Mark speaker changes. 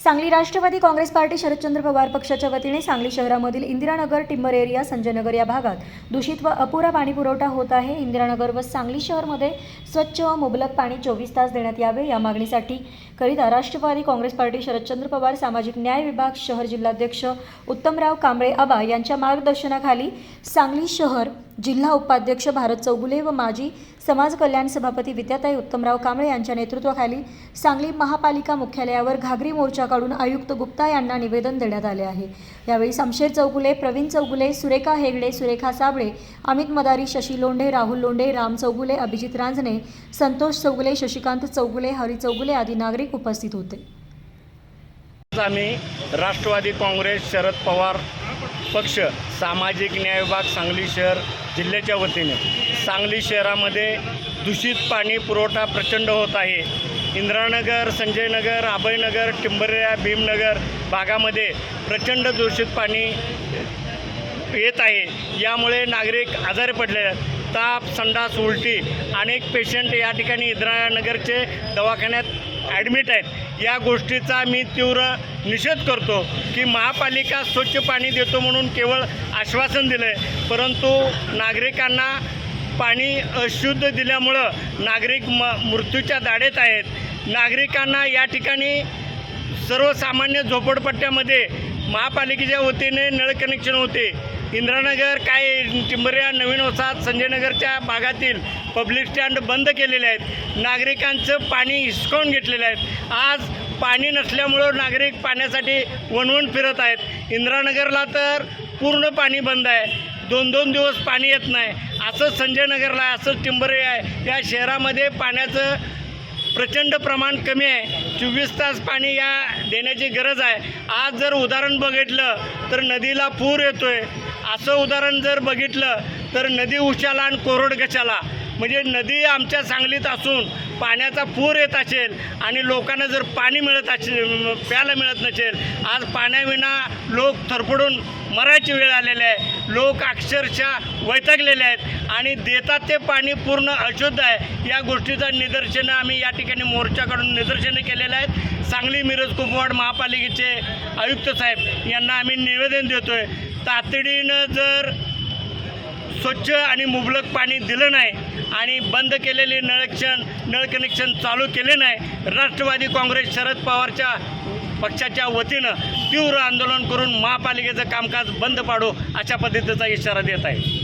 Speaker 1: Sangli Rashtravadi Congress party Sharadchandra Pawar पक्षाच्या वतीने सांगली शहरामधील इंदिरानगर टिंबर एरिया संजयनगर या भागात दूषित व अपुरा पाणी पुरवठा होत आहे. इंदिरानगर व सांगली शहरमध्ये स्वच्छ व मुबलक पाणी चोवीस तास देण्यात यावे. या मागणीसाठी करिता राष्ट्रवादी काँग्रेस पार्टी शरदचंद्र पवार सामाजिक न्याय विभाग शहर जिल्हाध्यक्ष उत्तमराव कांबळे आबा यांच्या मार्गदर्शनाखाली सांगली शहर जिल्हा उपाध्यक्ष भारत चौगुले व माजी समाज कल्याण सभापती विद्याताई उत्तमराव कांबळे यांच्या नेतृत्वाखाली सांगली महापालिका मुख्यालयावर घागरी मोर्चा काढून आयुक्त गुप्ता यांना निवेदन देण्यात आले आहे. यावेळी शमशेर चौगुले प्रवीण चौगुले सुरेखा हेगडे सुरेखा साबळे अमित मदारी शशी लोंढे राहुल लोंढे राम चौगुले अभिजित रांजणे संतोष चौगुले शशिकांत चौगुले हरी चौगुले आदी नागरिक उपस्थित होते.
Speaker 2: आम्ही राष्ट्रवादी काँग्रेस शरद पवार पक्ष सामाजिक न्याय विभाग सांगली शहर जिल्ह्याच्या वतीने. सांगली शहरामध्ये दूषित पाणी पुरवठा प्रचंड होत आहे. इंद्रानगर संजयनगर अभयनगर टिंबर्या भीमनगर भागामध्ये प्रचंड दूषित पाणी येत आहे. यामुळे नागरिक आजारी पडले. आहेत ताप संडास उलटी अनेक पेशंट या ठिकाणी इंद्रानगरचे दवाखान्यात ॲडमिट आहेत. या गोष्टीचा मी तीव्र निषेध करतो की महापालिका स्वच्छ पाणी देतो म्हणून केवळ आश्वासन दिलं आहे परंतु नागरिकांना पाणी अशुद्ध दिल्यामुळं नागरिक म मृत्यूच्या दाढेत आहेत. नागरिकांना या ठिकाणी सर्वसामान्य झोपडपट्ट्यामध्ये महापालिकेच्या वतीने नळ कनेक्शन होते. इंद्रानगर काय टिंबऱ्या नवीन वसाहत संजयनगरच्या भागातील पब्लिक स्टँड बंद केलेले आहेत. नागरिकांचं पाणी हिसकावून घेतलेलं आहे आज पाणी नसल्यामुळं नागरिक पाण्यासाठी वणवण फिरत आहेत. इंद्रानगरला तर पूर्ण पाणी बंद आहे. दोन दोन दिवस पाणी येत नाही. असंच संजयनगरला आहे असंच टिंबरे आहे. या शहरामध्ये पाण्याचं प्रचंड प्रमाण कमी आहे. चोवीस तास पाणी या देण्याची गरज आहे. आज जर उदाहरण बघितलं तर नदीला पूर येतो आहे असं उदाहरण जर बघितलं तर नदी उशाला आणि कोरड गचाला म्हणजे नदी आमच्या सांगलीत असून पाण्याचा पूर येत असेल आणि लोकांना जर पाणी मिळत असेल प्यायला मिळत नसेल आज पाण्याविना लोक थरपडून मरायची वेळ आलेली आहे. लोक अक्षरशः वैतागलेले आहेत आणि देतात ते पाणी पूर्ण अशुद्ध आहे. या गोष्टीचं निदर्शनं आम्ही या ठिकाणी मोर्चाकडून निदर्शनं केलेलं आहेत. सांगली मिरज कुपवाड महापालिकेचे आयुक्त साहेब यांना आम्ही निवेदन देतो आहे तातडीनं जर स्वच्छ आणि मुबलक पाणी दिलं नाही आणि बंद केलेले नळक्षण नळ कनेक्शन चालू केले नाही राष्ट्रवादी काँग्रेस शरद पवारच्या पक्षाच्या वतीनं तीव्र आंदोलन करून महापालिकेचं कामकाज बंद पाडू अशा पद्धतीचा इशारा देत आहे